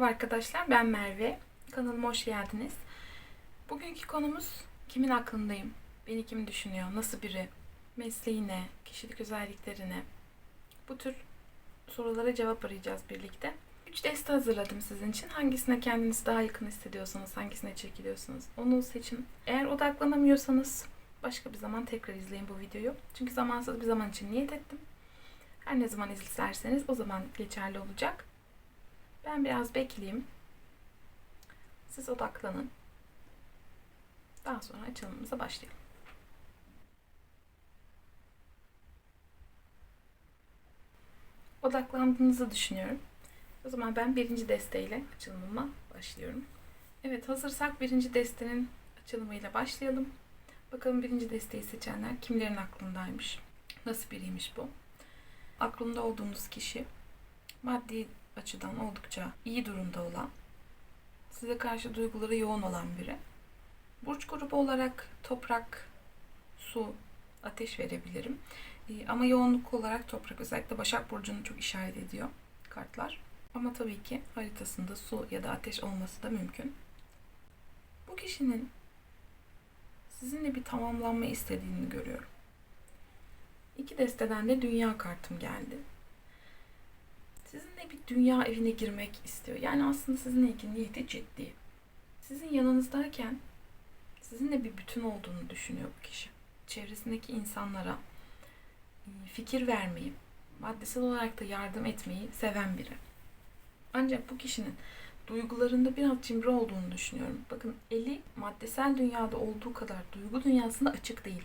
Merhaba arkadaşlar, ben Merve. Kanalıma hoş geldiniz. Bugünkü konumuz kimin aklındayım? Beni kim düşünüyor? Nasıl biri? Mesleği ne? Kişilik özellikleri ne? Bu tür sorulara cevap arayacağız birlikte. Üç deste hazırladım sizin için. Hangisine kendinizi daha yakın hissediyorsanız, hangisine çekiliyorsanız onu seçin. Eğer odaklanamıyorsanız başka bir zaman tekrar izleyin bu videoyu. Çünkü zamansız bir zaman için niyet ettim. Her ne zaman izlerseniz o zaman geçerli olacak. Ben biraz bekleyeyim. Siz odaklanın. Daha sonra açılımımıza başlayalım. Odaklandığınızı düşünüyorum. O zaman ben birinci desteğiyle açılımıma başlıyorum. Evet hazırsak birinci destenin açılımıyla başlayalım. Bakalım birinci desteği seçenler kimlerin aklındaymış? Nasıl biriymiş bu? Aklında olduğunuz kişi maddi açıdan oldukça iyi durumda olan, size karşı duyguları yoğun olan biri. Burç grubu olarak toprak, su, ateş verebilirim. Ee, Ama yoğunluk olarak toprak özellikle Başak Burcu'nu çok işaret ediyor kartlar. Ama tabii ki haritasında su ya da ateş olması da mümkün. Bu kişinin sizinle bir tamamlanma istediğini görüyorum. İki desteden de dünya kartım geldi sizinle bir dünya evine girmek istiyor. Yani aslında sizinle ilgili niyeti ciddi. Sizin yanınızdayken sizinle bir bütün olduğunu düşünüyor bu kişi. Çevresindeki insanlara e, fikir vermeyi, maddesel olarak da yardım etmeyi seven biri. Ancak bu kişinin duygularında biraz cimri olduğunu düşünüyorum. Bakın eli maddesel dünyada olduğu kadar duygu dünyasında açık değil.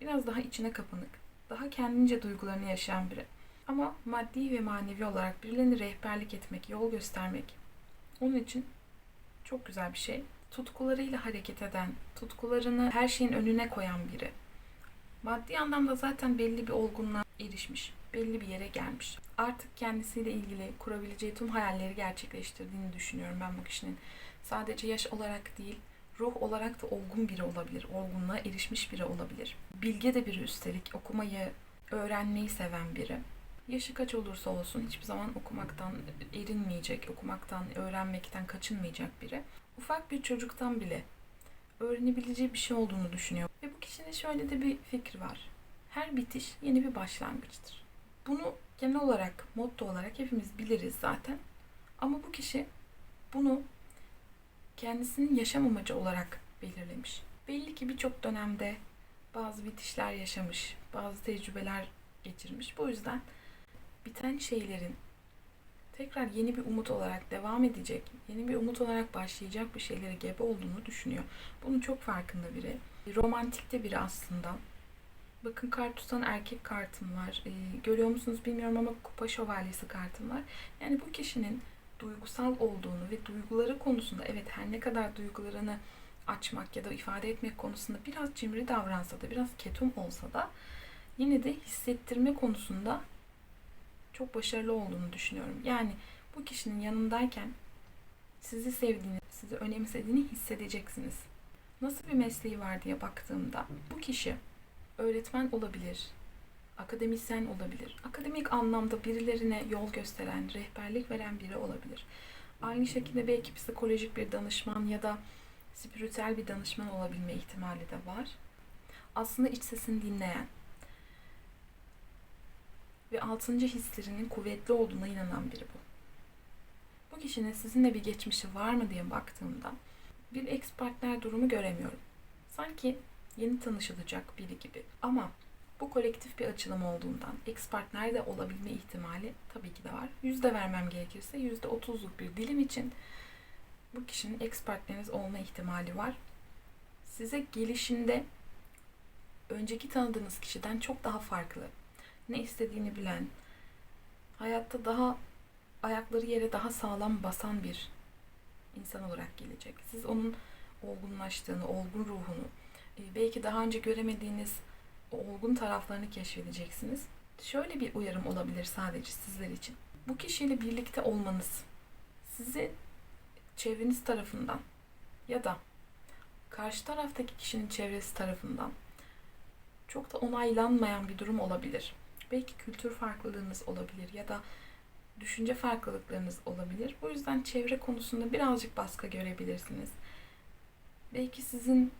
Biraz daha içine kapanık, daha kendince duygularını yaşayan biri. Ama maddi ve manevi olarak birilerine rehberlik etmek, yol göstermek onun için çok güzel bir şey. Tutkularıyla hareket eden, tutkularını her şeyin önüne koyan biri. Maddi anlamda zaten belli bir olgunluğa erişmiş, belli bir yere gelmiş. Artık kendisiyle ilgili kurabileceği tüm hayalleri gerçekleştirdiğini düşünüyorum ben bu kişinin. Sadece yaş olarak değil, ruh olarak da olgun biri olabilir, olgunluğa erişmiş biri olabilir. Bilge de biri üstelik, okumayı, öğrenmeyi seven biri yaşı kaç olursa olsun hiçbir zaman okumaktan erinmeyecek, okumaktan, öğrenmekten kaçınmayacak biri. Ufak bir çocuktan bile öğrenebileceği bir şey olduğunu düşünüyor. Ve bu kişinin şöyle de bir fikri var. Her bitiş yeni bir başlangıçtır. Bunu genel olarak, motto olarak hepimiz biliriz zaten. Ama bu kişi bunu kendisinin yaşam amacı olarak belirlemiş. Belli ki birçok dönemde bazı bitişler yaşamış, bazı tecrübeler geçirmiş. Bu yüzden biten şeylerin tekrar yeni bir umut olarak devam edecek, yeni bir umut olarak başlayacak bir şeylere gebe olduğunu düşünüyor. Bunun çok farkında biri. Romantik de biri aslında. Bakın kart tutan erkek kartım var. Ee, görüyor musunuz bilmiyorum ama kupa şövalyesi kartım var. Yani bu kişinin duygusal olduğunu ve duyguları konusunda evet her ne kadar duygularını açmak ya da ifade etmek konusunda biraz cimri davransa da biraz ketum olsa da yine de hissettirme konusunda çok başarılı olduğunu düşünüyorum. Yani bu kişinin yanındayken sizi sevdiğini, sizi önemsediğini hissedeceksiniz. Nasıl bir mesleği var diye baktığımda bu kişi öğretmen olabilir, akademisyen olabilir. Akademik anlamda birilerine yol gösteren, rehberlik veren biri olabilir. Aynı şekilde belki psikolojik bir danışman ya da spiritüel bir danışman olabilme ihtimali de var. Aslında iç sesini dinleyen, ve altıncı hislerinin kuvvetli olduğuna inanan biri bu. Bu kişinin sizinle bir geçmişi var mı diye baktığımda bir ex partner durumu göremiyorum. Sanki yeni tanışılacak biri gibi. Ama bu kolektif bir açılım olduğundan ex partner de olabilme ihtimali tabii ki de var. Yüzde vermem gerekirse yüzde otuzluk bir dilim için bu kişinin ex partneriniz olma ihtimali var. Size gelişinde önceki tanıdığınız kişiden çok daha farklı ne istediğini bilen, hayatta daha ayakları yere daha sağlam basan bir insan olarak gelecek. Siz onun olgunlaştığını, olgun ruhunu, e, belki daha önce göremediğiniz o olgun taraflarını keşfedeceksiniz. Şöyle bir uyarım olabilir sadece sizler için. Bu kişiyle birlikte olmanız sizi çevreniz tarafından ya da karşı taraftaki kişinin çevresi tarafından çok da onaylanmayan bir durum olabilir belki kültür farklılığınız olabilir ya da düşünce farklılıklarınız olabilir. Bu yüzden çevre konusunda birazcık baskı görebilirsiniz. Belki sizin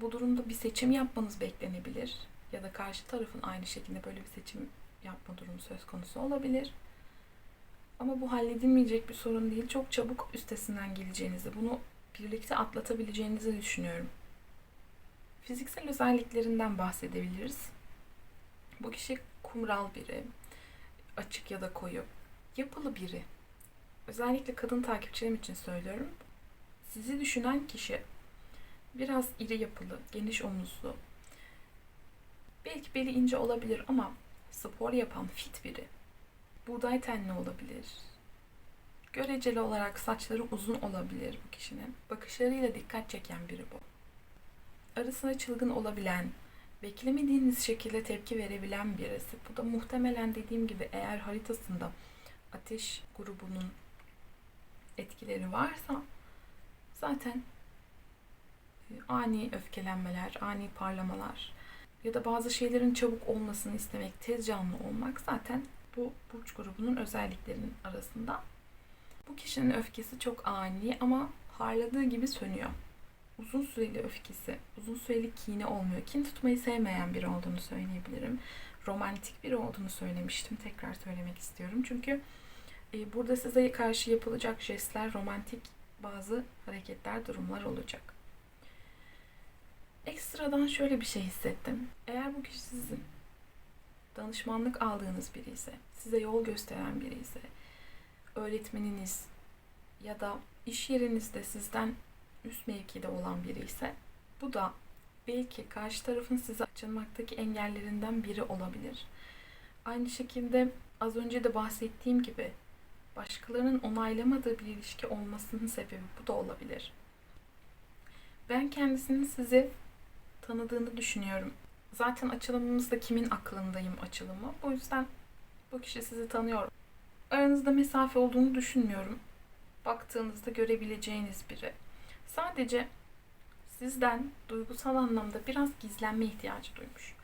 bu durumda bir seçim yapmanız beklenebilir ya da karşı tarafın aynı şekilde böyle bir seçim yapma durumu söz konusu olabilir. Ama bu halledilmeyecek bir sorun değil. Çok çabuk üstesinden geleceğinizi, bunu birlikte atlatabileceğinizi düşünüyorum. Fiziksel özelliklerinden bahsedebiliriz. Bu kişi kumral biri, açık ya da koyu, yapılı biri. Özellikle kadın takipçilerim için söylüyorum. Sizi düşünen kişi biraz iri yapılı, geniş omuzlu. Belki beli ince olabilir ama spor yapan fit biri. Buğday tenli olabilir. Göreceli olarak saçları uzun olabilir bu kişinin. Bakışlarıyla dikkat çeken biri bu. Arasına çılgın olabilen, beklemediğiniz şekilde tepki verebilen birisi. Bu da muhtemelen dediğim gibi eğer haritasında ateş grubunun etkileri varsa zaten e, ani öfkelenmeler, ani parlamalar ya da bazı şeylerin çabuk olmasını istemek, tez canlı olmak zaten bu burç grubunun özelliklerinin arasında. Bu kişinin öfkesi çok ani ama harladığı gibi sönüyor. Uzun süreli öfkesi, uzun süreli kini olmuyor. Kin tutmayı sevmeyen biri olduğunu söyleyebilirim. Romantik biri olduğunu söylemiştim. Tekrar söylemek istiyorum. Çünkü e, burada size karşı yapılacak jestler, romantik bazı hareketler, durumlar olacak. Ekstradan şöyle bir şey hissettim. Eğer bu kişi sizin danışmanlık aldığınız biri ise, size yol gösteren biri ise, öğretmeniniz ya da iş yerinizde sizden üst mevkide olan biri ise bu da belki karşı tarafın size açılmaktaki engellerinden biri olabilir. Aynı şekilde az önce de bahsettiğim gibi başkalarının onaylamadığı bir ilişki olmasının sebebi bu da olabilir. Ben kendisinin sizi tanıdığını düşünüyorum. Zaten açılımımızda kimin aklındayım açılımı. Bu yüzden bu kişi sizi tanıyor. Aranızda mesafe olduğunu düşünmüyorum. Baktığınızda görebileceğiniz biri. Sadece sizden duygusal anlamda biraz gizlenme ihtiyacı duymuş.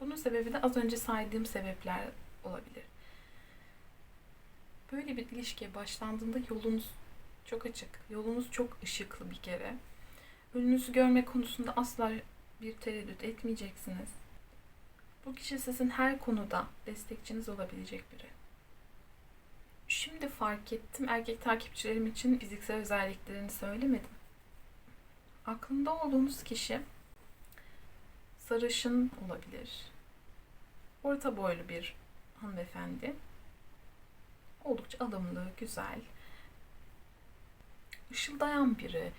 Bunun sebebi de az önce saydığım sebepler olabilir. Böyle bir ilişkiye başlandığında yolunuz çok açık. Yolunuz çok ışıklı bir kere. Önünüzü görme konusunda asla bir tereddüt etmeyeceksiniz. Bu kişi sizin her konuda destekçiniz olabilecek biri. Şimdi fark ettim erkek takipçilerim için fiziksel özelliklerini söylemedim. Aklında olduğunuz kişi sarışın olabilir. Orta boylu bir hanımefendi. Oldukça alımlı, güzel. Işıldayan biri,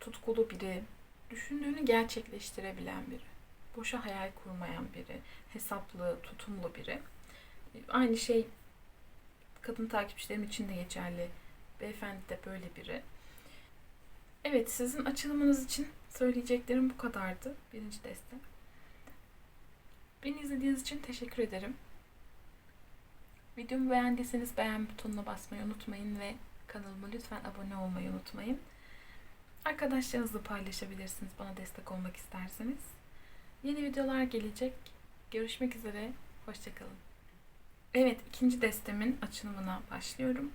tutkulu biri, düşündüğünü gerçekleştirebilen biri. Boşa hayal kurmayan biri, hesaplı, tutumlu biri. Aynı şey kadın takipçilerim için de geçerli. Beyefendi de böyle biri. Evet, sizin açılımınız için söyleyeceklerim bu kadardı. Birinci deste. Beni izlediğiniz için teşekkür ederim. Videomu beğendiyseniz beğen butonuna basmayı unutmayın ve kanalıma lütfen abone olmayı unutmayın. Arkadaşlarınızla paylaşabilirsiniz bana destek olmak isterseniz. Yeni videolar gelecek. Görüşmek üzere. Hoşçakalın. Evet, ikinci destemin açılımına başlıyorum.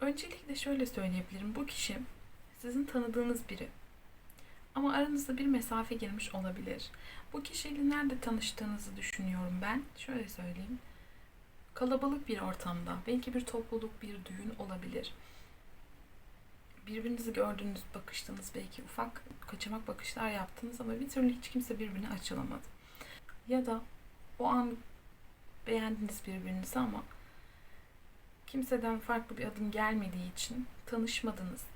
Öncelikle şöyle söyleyebilirim. Bu kişi sizin tanıdığınız biri. Ama aranızda bir mesafe girmiş olabilir. Bu kişiyle nerede tanıştığınızı düşünüyorum ben. Şöyle söyleyeyim. Kalabalık bir ortamda, belki bir topluluk, bir düğün olabilir. Birbirinizi gördüğünüz, bakıştınız, belki ufak kaçamak bakışlar yaptınız ama bir türlü hiç kimse birbirine açılamadı. Ya da o an beğendiniz birbirinizi ama kimseden farklı bir adım gelmediği için tanışmadınız.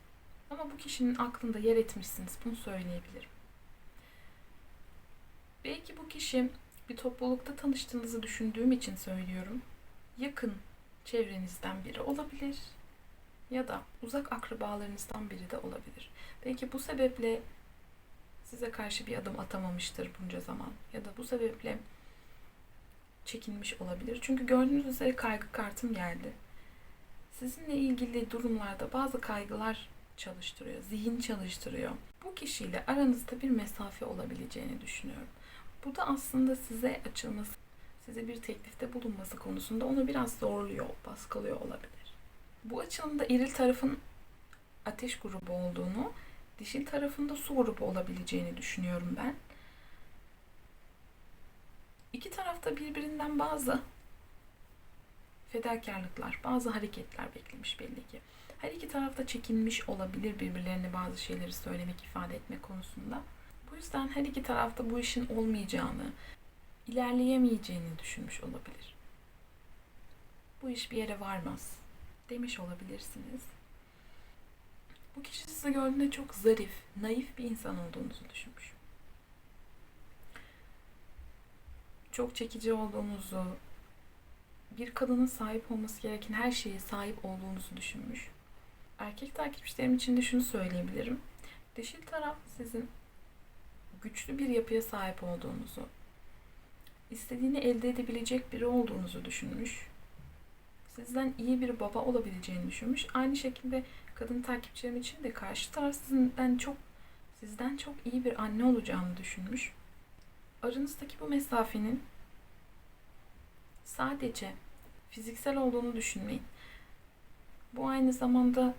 Ama bu kişinin aklında yer etmişsiniz. Bunu söyleyebilirim. Belki bu kişi bir toplulukta tanıştığınızı düşündüğüm için söylüyorum. Yakın çevrenizden biri olabilir ya da uzak akrabalarınızdan biri de olabilir. Belki bu sebeple size karşı bir adım atamamıştır bunca zaman ya da bu sebeple çekinmiş olabilir. Çünkü gördüğünüz üzere kaygı kartım geldi. Sizinle ilgili durumlarda bazı kaygılar çalıştırıyor, zihin çalıştırıyor. Bu kişiyle aranızda bir mesafe olabileceğini düşünüyorum. Bu da aslında size açılması, size bir teklifte bulunması konusunda onu biraz zorluyor, baskılıyor olabilir. Bu açılımda eril tarafın ateş grubu olduğunu, dişil tarafında su grubu olabileceğini düşünüyorum ben. İki tarafta birbirinden bazı fedakarlıklar, bazı hareketler beklemiş belli ki. Her iki tarafta çekinmiş olabilir birbirlerine bazı şeyleri söylemek, ifade etmek konusunda. Bu yüzden her iki tarafta bu işin olmayacağını, ilerleyemeyeceğini düşünmüş olabilir. Bu iş bir yere varmaz demiş olabilirsiniz. Bu kişi sizi gördüğünde çok zarif, naif bir insan olduğunuzu düşünmüş. Çok çekici olduğunuzu, bir kadının sahip olması gereken her şeye sahip olduğunuzu düşünmüş. Erkek takipçilerim için de şunu söyleyebilirim. Dişil taraf sizin güçlü bir yapıya sahip olduğunuzu, istediğini elde edebilecek biri olduğunuzu düşünmüş. Sizden iyi bir baba olabileceğini düşünmüş. Aynı şekilde kadın takipçilerim için de karşı taraf sizden çok sizden çok iyi bir anne olacağını düşünmüş. Aranızdaki bu mesafenin sadece fiziksel olduğunu düşünmeyin. Bu aynı zamanda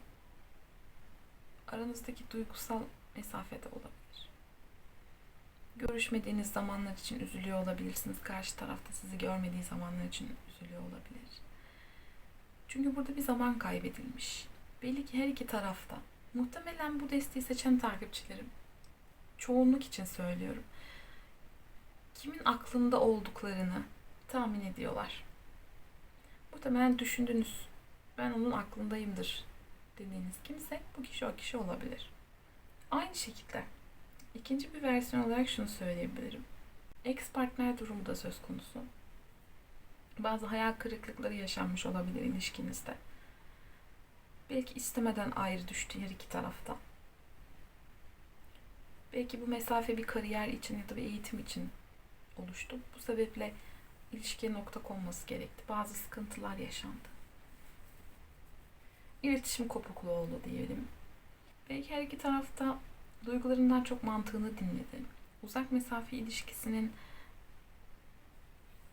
aranızdaki duygusal mesafede olabilir. Görüşmediğiniz zamanlar için üzülüyor olabilirsiniz. Karşı tarafta sizi görmediği zamanlar için üzülüyor olabilir. Çünkü burada bir zaman kaybedilmiş. Belli ki her iki tarafta. Muhtemelen bu desteği seçen takipçilerim. Çoğunluk için söylüyorum. Kimin aklında olduklarını tahmin ediyorlar. Muhtemelen düşündünüz. Ben onun aklındayımdır dediğiniz kimse bu kişi o kişi olabilir. Aynı şekilde ikinci bir versiyon olarak şunu söyleyebilirim. Ex partner durumu da söz konusu. Bazı hayal kırıklıkları yaşanmış olabilir ilişkinizde. Belki istemeden ayrı düştü her iki tarafta. Belki bu mesafe bir kariyer için ya da bir eğitim için oluştu. Bu sebeple ilişkiye nokta konması gerekti. Bazı sıkıntılar yaşandı. İletişim kopukluğu oldu diyelim. Belki her iki tarafta duygularından çok mantığını dinledi. Uzak mesafe ilişkisinin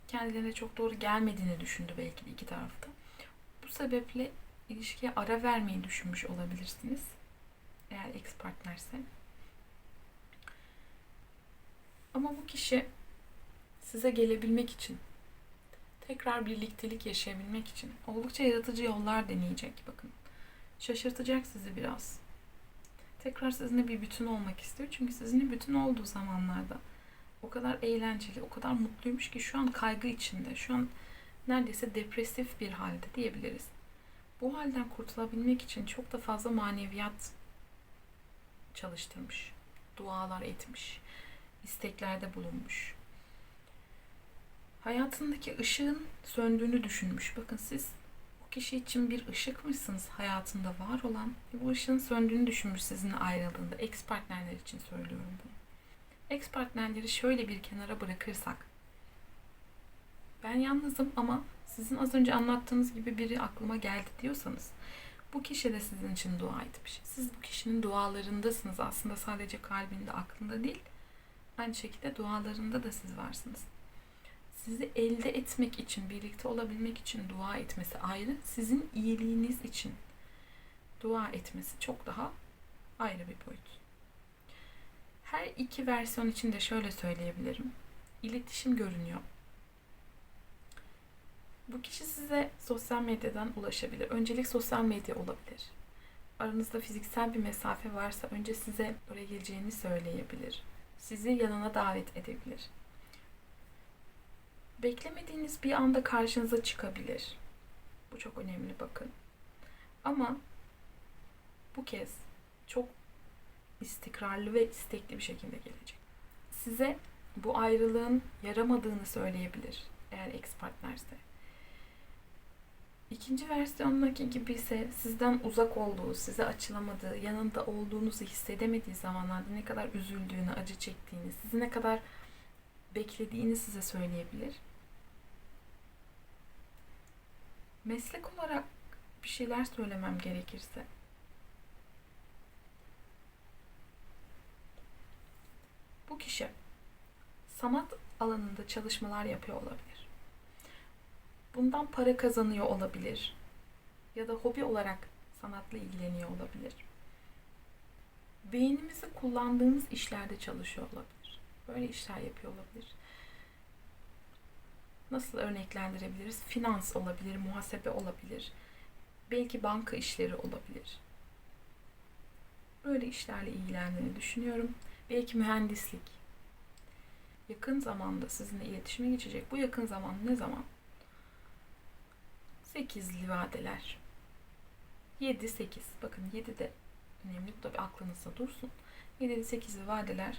kendilerine çok doğru gelmediğini düşündü belki de iki tarafta. Bu sebeple ilişkiye ara vermeyi düşünmüş olabilirsiniz. Eğer ex partnerse. Ama bu kişi size gelebilmek için, tekrar birliktelik yaşayabilmek için oldukça yaratıcı yollar deneyecek. Bakın, şaşırtacak sizi biraz. Tekrar sizinle bir bütün olmak istiyor. Çünkü sizinle bütün olduğu zamanlarda o kadar eğlenceli, o kadar mutluymuş ki şu an kaygı içinde. Şu an neredeyse depresif bir halde diyebiliriz. Bu halden kurtulabilmek için çok da fazla maneviyat çalıştırmış. Dualar etmiş. isteklerde bulunmuş. Hayatındaki ışığın söndüğünü düşünmüş. Bakın siz o kişi için bir ışıkmışsınız hayatında var olan. Bu ışığın söndüğünü düşünmüş sizinle ayrıldığında. Ex partnerler için söylüyorum bunu. Ex partnerleri şöyle bir kenara bırakırsak. Ben yalnızım ama sizin az önce anlattığınız gibi biri aklıma geldi diyorsanız bu kişi de sizin için dua etmiş. Siz bu kişinin dualarındasınız aslında sadece kalbinde, aklında değil. Aynı şekilde dualarında da siz varsınız. Sizi elde etmek için, birlikte olabilmek için dua etmesi ayrı, sizin iyiliğiniz için dua etmesi çok daha ayrı bir boyut. Her iki versiyon için de şöyle söyleyebilirim. İletişim görünüyor. Bu kişi size sosyal medyadan ulaşabilir. Öncelik sosyal medya olabilir. Aranızda fiziksel bir mesafe varsa önce size oraya geleceğini söyleyebilir. Sizi yanına davet edebilir. Beklemediğiniz bir anda karşınıza çıkabilir. Bu çok önemli bakın. Ama bu kez çok istikrarlı ve istekli bir şekilde gelecek. Size bu ayrılığın yaramadığını söyleyebilir eğer ex partnerse. İkinci versiyondaki gibi ise sizden uzak olduğu, size açılamadığı, yanında olduğunuzu hissedemediği zamanlarda ne kadar üzüldüğünü, acı çektiğini, sizi ne kadar beklediğini size söyleyebilir. Meslek olarak bir şeyler söylemem gerekirse bu kişi sanat alanında çalışmalar yapıyor olabilir. Bundan para kazanıyor olabilir. Ya da hobi olarak sanatla ilgileniyor olabilir. Beynimizi kullandığımız işlerde çalışıyor olabilir. Böyle işler yapıyor olabilir. Nasıl örneklendirebiliriz? Finans olabilir, muhasebe olabilir. Belki banka işleri olabilir. Böyle işlerle ilgilendiğini düşünüyorum. Belki mühendislik. Yakın zamanda sizinle iletişime geçecek. Bu yakın zaman ne zaman? 8'li vadeler. 7 8. Bakın 7 de önemli. Bu aklınızda dursun. 7'li 8'li vadeler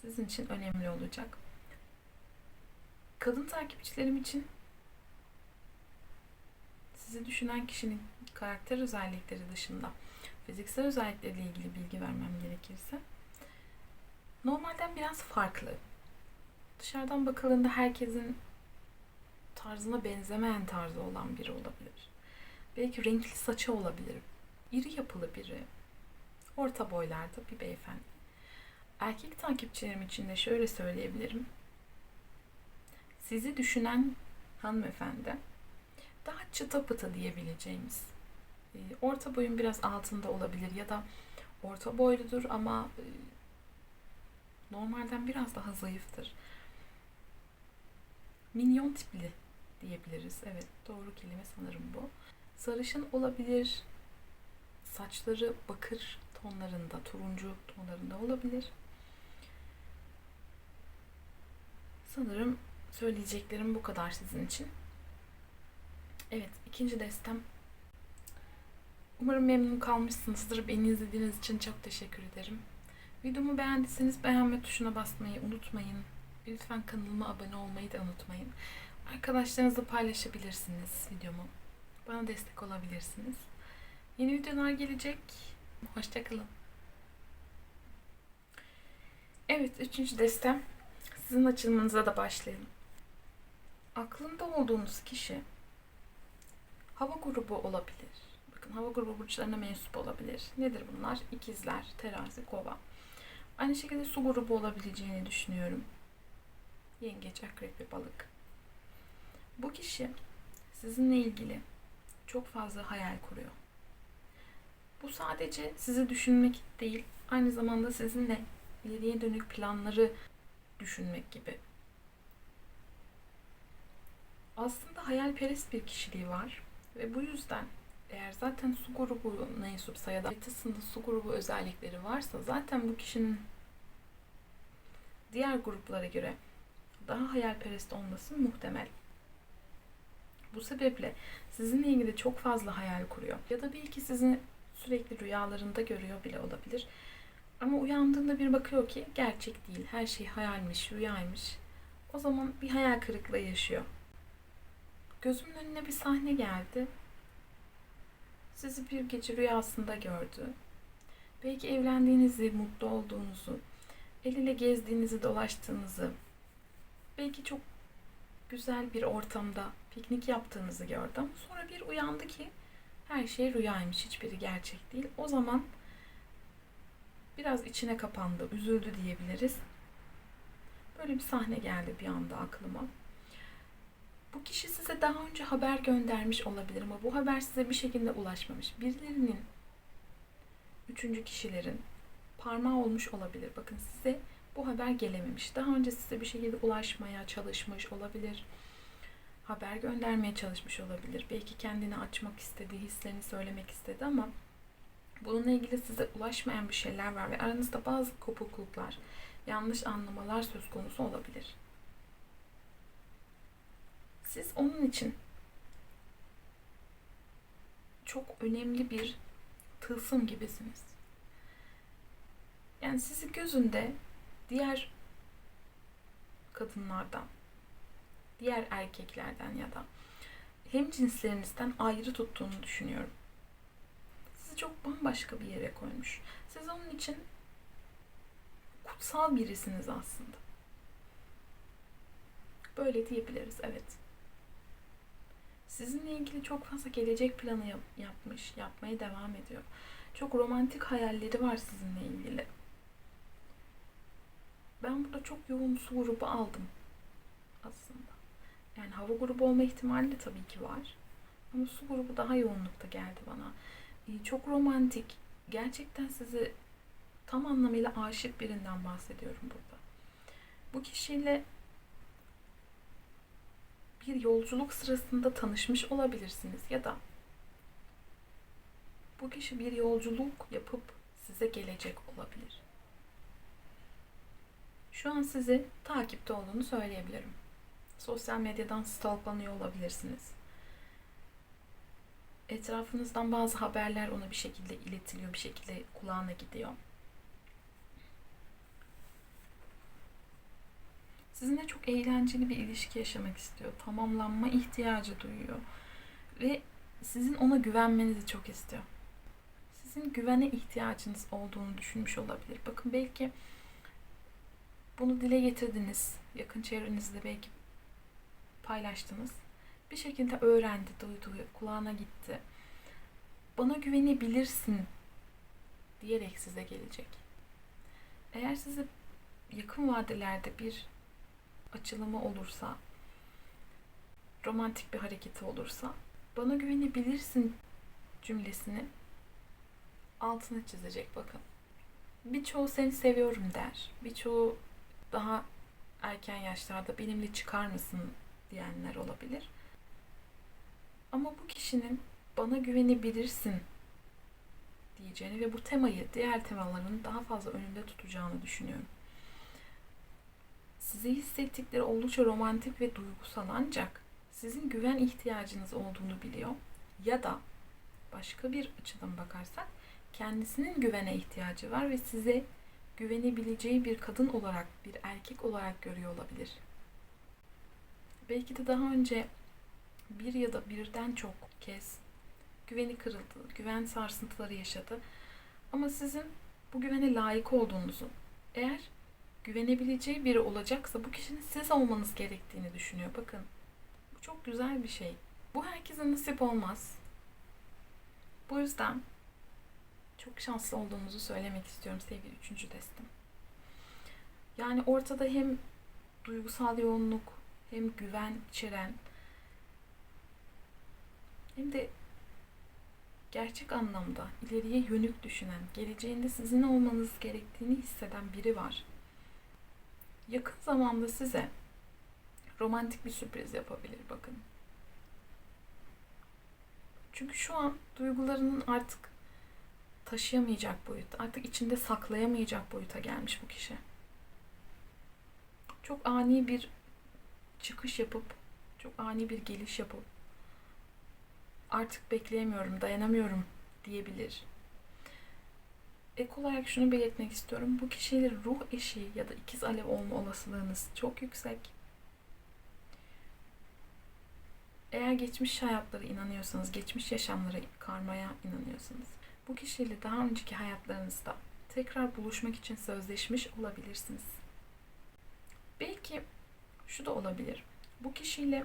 sizin için önemli olacak. Kadın takipçilerim için sizi düşünen kişinin karakter özellikleri dışında fiziksel özellikleriyle ilgili bilgi vermem gerekirse normalden biraz farklı. Dışarıdan bakıldığında herkesin tarzına benzemeyen tarzı olan biri olabilir. Belki renkli saçı olabilir. İri yapılı biri. Orta boylarda bir beyefendi. Erkek takipçilerim için de şöyle söyleyebilirim. Sizi düşünen hanımefendi daha çıta pıta diyebileceğimiz e, orta boyun biraz altında olabilir ya da orta boyludur ama e, normalden biraz daha zayıftır. Minyon tipli diyebiliriz. Evet doğru kelime sanırım bu. Sarışın olabilir. Saçları bakır tonlarında, turuncu tonlarında olabilir. Sanırım söyleyeceklerim bu kadar sizin için. Evet, ikinci destem. Umarım memnun kalmışsınızdır. Beni izlediğiniz için çok teşekkür ederim. Videomu beğendiyseniz beğenme tuşuna basmayı unutmayın. Lütfen kanalıma abone olmayı da unutmayın. Arkadaşlarınızla paylaşabilirsiniz videomu. Bana destek olabilirsiniz. Yeni videolar gelecek. Hoşçakalın. Evet, üçüncü destem. Sizin açılmanıza da başlayalım. Aklında olduğunuz kişi hava grubu olabilir. Bakın hava grubu burçlarına mensup olabilir. Nedir bunlar? İkizler, terazi, kova. Aynı şekilde su grubu olabileceğini düşünüyorum. Yengeç, akrep ve balık. Bu kişi sizinle ilgili çok fazla hayal kuruyor. Bu sadece sizi düşünmek değil, aynı zamanda sizinle ileriye dönük planları düşünmek gibi. Aslında hayalperest bir kişiliği var ve bu yüzden eğer zaten su grubu mensupsa ya da haritasında su grubu özellikleri varsa zaten bu kişinin diğer gruplara göre daha hayalperest olması muhtemel. Bu sebeple sizinle ilgili çok fazla hayal kuruyor. Ya da belki sizi sürekli rüyalarında görüyor bile olabilir. Ama uyandığında bir bakıyor ki gerçek değil. Her şey hayalmiş, rüyaymış. O zaman bir hayal kırıklığı yaşıyor. Gözümün önüne bir sahne geldi. Sizi bir gece rüyasında gördü. Belki evlendiğinizi, mutlu olduğunuzu, el ele gezdiğinizi, dolaştığınızı, belki çok güzel bir ortamda piknik yaptığınızı gördü sonra bir uyandı ki her şey rüyaymış, hiçbiri gerçek değil. O zaman biraz içine kapandı, üzüldü diyebiliriz. Böyle bir sahne geldi bir anda aklıma. Bu kişi size daha önce haber göndermiş olabilir ama bu haber size bir şekilde ulaşmamış. Birilerinin, üçüncü kişilerin parmağı olmuş olabilir. Bakın size bu haber gelememiş. Daha önce size bir şekilde ulaşmaya çalışmış olabilir. Haber göndermeye çalışmış olabilir. Belki kendini açmak istedi, hislerini söylemek istedi ama bununla ilgili size ulaşmayan bir şeyler var ve aranızda bazı kopukluklar, yanlış anlamalar söz konusu olabilir. Siz onun için çok önemli bir tılsım gibisiniz. Yani sizi gözünde diğer kadınlardan, diğer erkeklerden ya da hem cinslerinizden ayrı tuttuğunu düşünüyorum. Sizi çok bambaşka bir yere koymuş. Siz onun için kutsal birisiniz aslında. Böyle diyebiliriz, evet. Sizinle ilgili çok fazla gelecek planı yap- yapmış, yapmaya devam ediyor. Çok romantik hayalleri var sizinle ilgili. Ben burada çok yoğun su grubu aldım aslında. Yani hava grubu olma ihtimali de tabii ki var. Ama su grubu daha yoğunlukta geldi bana. Ee, Çok romantik. Gerçekten sizi tam anlamıyla aşık birinden bahsediyorum burada. Bu kişiyle bir yolculuk sırasında tanışmış olabilirsiniz ya da bu kişi bir yolculuk yapıp size gelecek olabilir. Şu an sizi takipte olduğunu söyleyebilirim. Sosyal medyadan stalklanıyor olabilirsiniz. Etrafınızdan bazı haberler ona bir şekilde iletiliyor, bir şekilde kulağına gidiyor. Sizinle çok eğlenceli bir ilişki yaşamak istiyor. Tamamlanma ihtiyacı duyuyor. Ve sizin ona güvenmenizi çok istiyor. Sizin güvene ihtiyacınız olduğunu düşünmüş olabilir. Bakın belki bunu dile getirdiniz. Yakın çevrenizde belki paylaştınız. Bir şekilde öğrendi, duydu, kulağına gitti. Bana güvenebilirsin diyerek size gelecek. Eğer size yakın vadelerde bir açılımı olursa, romantik bir hareketi olursa, bana güvenebilirsin cümlesini altına çizecek bakın. Birçoğu seni seviyorum der. Birçoğu daha erken yaşlarda benimle çıkar mısın diyenler olabilir. Ama bu kişinin bana güvenebilirsin diyeceğini ve bu temayı diğer temaların daha fazla önünde tutacağını düşünüyorum. Size hissettikleri oldukça romantik ve duygusal ancak sizin güven ihtiyacınız olduğunu biliyor ya da başka bir açıdan bakarsak kendisinin güvene ihtiyacı var ve size güvenebileceği bir kadın olarak, bir erkek olarak görüyor olabilir. Belki de daha önce bir ya da birden çok kez güveni kırıldı, güven sarsıntıları yaşadı. Ama sizin bu güvene layık olduğunuzu, eğer güvenebileceği biri olacaksa bu kişinin siz olmanız gerektiğini düşünüyor. Bakın bu çok güzel bir şey. Bu herkese nasip olmaz. Bu yüzden çok şanslı olduğunuzu söylemek istiyorum sevgili üçüncü destim. Yani ortada hem duygusal yoğunluk hem güven içeren hem de gerçek anlamda ileriye yönük düşünen, geleceğinde sizin olmanız gerektiğini hisseden biri var. Yakın zamanda size romantik bir sürpriz yapabilir bakın. Çünkü şu an duygularının artık taşıyamayacak boyutta, artık içinde saklayamayacak boyuta gelmiş bu kişi. Çok ani bir çıkış yapıp, çok ani bir geliş yapıp artık bekleyemiyorum, dayanamıyorum diyebilir. Ek olarak şunu belirtmek istiyorum. Bu kişiyle ruh eşi ya da ikiz alev olma olasılığınız çok yüksek. Eğer geçmiş hayatlara inanıyorsanız, geçmiş yaşamlara, karmaya inanıyorsanız, bu kişiyle daha önceki hayatlarınızda tekrar buluşmak için sözleşmiş olabilirsiniz. Belki şu da olabilir. Bu kişiyle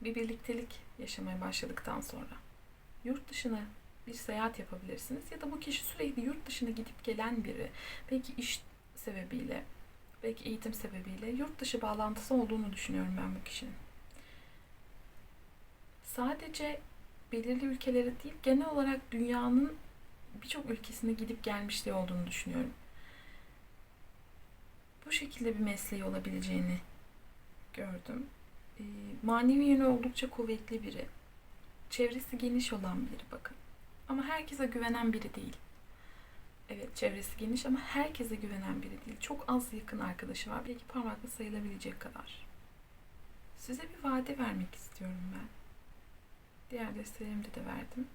bir birliktelik yaşamaya başladıktan sonra yurt dışına bir seyahat yapabilirsiniz ya da bu kişi sürekli yurt dışına gidip gelen biri belki iş sebebiyle belki eğitim sebebiyle yurt dışı bağlantısı olduğunu düşünüyorum ben bu kişinin. Sadece belirli ülkelere değil genel olarak dünyanın birçok ülkesine gidip gelmişliği olduğunu düşünüyorum. Bu şekilde bir mesleği olabileceğini gördüm. E, manevi yönü oldukça kuvvetli biri. Çevresi geniş olan biri bakın. Ama herkese güvenen biri değil. Evet çevresi geniş ama herkese güvenen biri değil. Çok az yakın arkadaşı var. Belki parmakla sayılabilecek kadar. Size bir vade vermek istiyorum ben. Diğer destelerimde de verdim.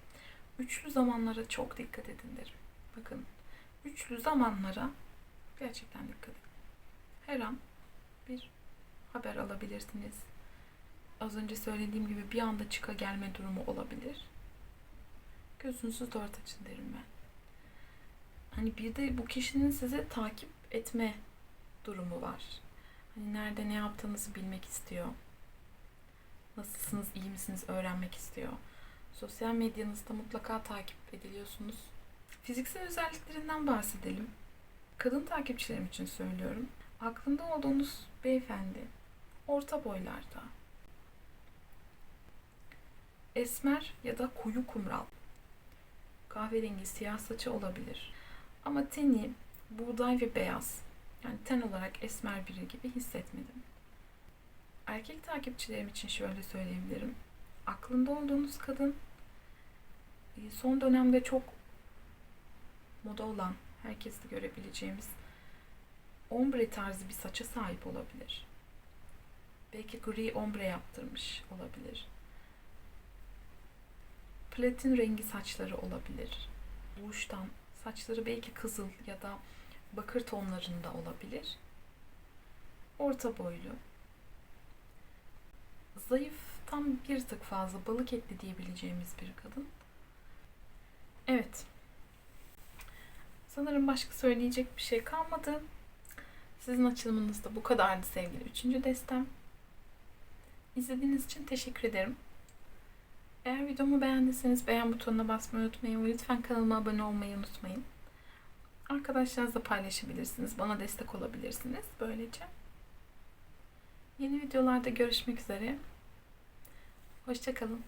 Üçlü zamanlara çok dikkat edin derim. Bakın üçlü zamanlara gerçekten dikkat edin. Her an bir haber alabilirsiniz. Az önce söylediğim gibi bir anda çıka gelme durumu olabilir. Gözünüzü dört açın derim ben. Hani bir de bu kişinin sizi takip etme durumu var. Hani nerede ne yaptığınızı bilmek istiyor. Nasılsınız, iyi misiniz öğrenmek istiyor. Sosyal medyanızda mutlaka takip ediliyorsunuz. Fiziksel özelliklerinden bahsedelim. Kadın takipçilerim için söylüyorum. Aklında olduğunuz beyefendi orta boylarda. Esmer ya da koyu kumral. Kahverengi siyah saçı olabilir. Ama teni buğday ve beyaz. Yani ten olarak esmer biri gibi hissetmedim. Erkek takipçilerim için şöyle söyleyebilirim. Aklında olduğunuz kadın e, son dönemde çok moda olan, herkeste görebileceğimiz ombre tarzı bir saça sahip olabilir. Belki gri ombre yaptırmış olabilir. Platin rengi saçları olabilir. Doğuştan saçları belki kızıl ya da bakır tonlarında olabilir. Orta boylu. Zayıf, tam bir tık fazla balık etli diyebileceğimiz bir kadın. Evet. Sanırım başka söyleyecek bir şey kalmadı. Sizin açılımınız da bu kadardı sevgili üçüncü destem. İzlediğiniz için teşekkür ederim. Eğer videomu beğendiyseniz beğen butonuna basmayı unutmayın ve lütfen kanalıma abone olmayı unutmayın. Arkadaşlarınızla paylaşabilirsiniz. Bana destek olabilirsiniz böylece. Yeni videolarda görüşmek üzere. Hoşçakalın.